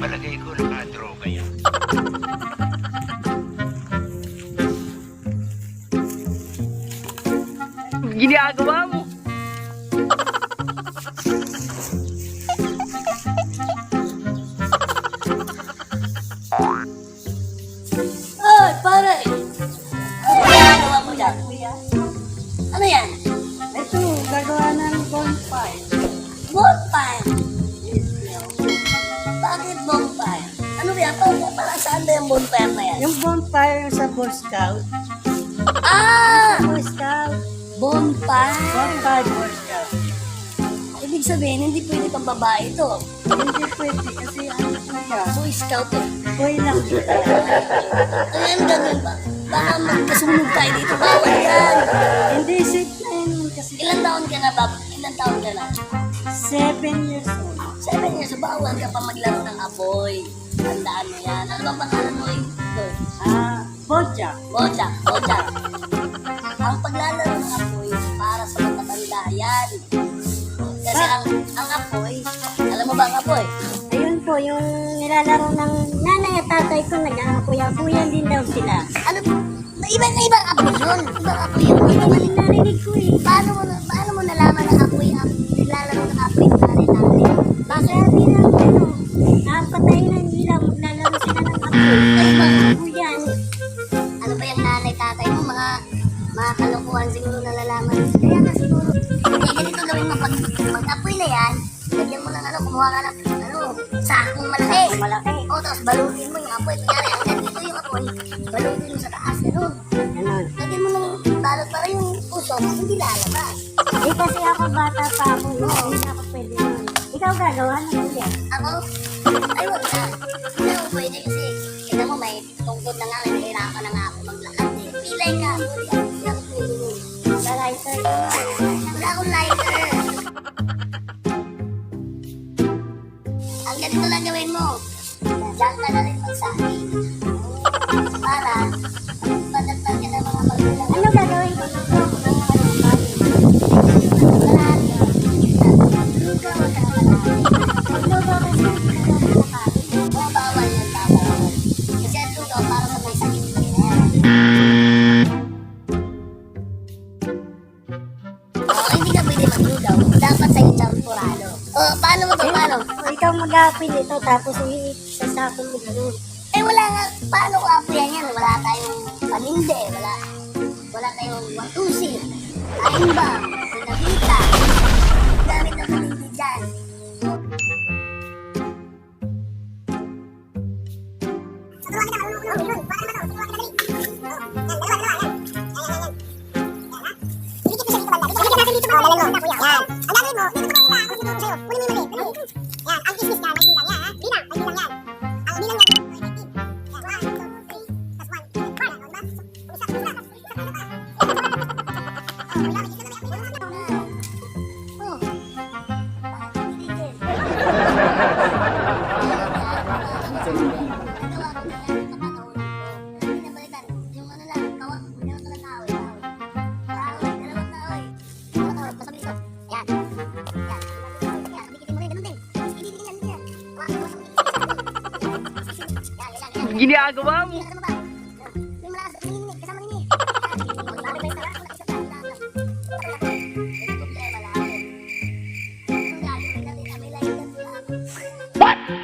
Palagay ko nakadroga yan. Ginagawa mo. Ay, pare! Ano dyan? Ano yan? Saan ba yung bonfire na yan? Yung bonfire yung sa Boy Scout. Ah! Boy Scout. Bonfire! Bonfire Boy Scout. Ibig sabihin, hindi pwede pang babae ito. Hindi pwede kasi ano siya. Boy Scout eh. Boy lang siya. Ayan, ganun ba? Baka magkasunog tayo dito. Bawal yan. Hindi safe na yun kasi Ilan taon ka na, Bob? Ilan taon ka na? seven years old. Seven years, bawal ka pa maglaro ng apoy. Tandaan mo yan. Ano ba pangalan mo eh? Ito. Ah, Bojack. Bojack, Bojack. Ang paglalaro ng apoy para sa matatanda yan. Kasi ang, ang apoy, alam mo ba ang apoy? Ayun po, yung nilalaro ng nanay at tatay ko, nag-aakuya-kuya Iba na ibang apoy yun. Ibang apoy yun. Hindi rin narinig ko eh. Paano mo, paano mo nalaman na apoy ang naglalaro ng apoy ng nanay natin? Baka sabi ng ano, napatay na nila, maglalaro sila ng apoy. Ay, mga Kuya, ano ba yung nanay tatay mo? Mga mga kalokohan siguro nalalaman. Kaya nga siguro. Eh, ganito gawin mo. Pag, pag apoy na yan, lagyan mo ng ano, kumuha ka ng ano, sakong malaki. malaki. O, tapos balutin mo yung apoy. Kunyari, Balutin mo sa taas. Ganun. Ganon. Lagyan mo ng balot para yung usok hindi lalabas. Eh kasi ako bata pa ako, no? hindi ako pwede nun. Ikaw gagawa ng kuya. Ako, ay wag na. Hindi ako pwede kasi, kita mo may tungkod na nga, nahihirapan na nga ako maglakad eh. Pilay ka, kuya. Hindi ako pwede nun. Sa lighter. Wala akong lighter. Ang ganito lang gawin mo. Diyan ka na rin magsabi. Ano pwede maglugaw. Dapat sa'yo champurado. Oo, paano mo to, paano? O, ikaw mag-apil ito, tapos isasapon mo gano'n. Eh wala nga, paano ko apuyan yan? Wala tayong paninde, wala, wala tayong watusi, aimbang, pinabita, Oh. Ginagawa What?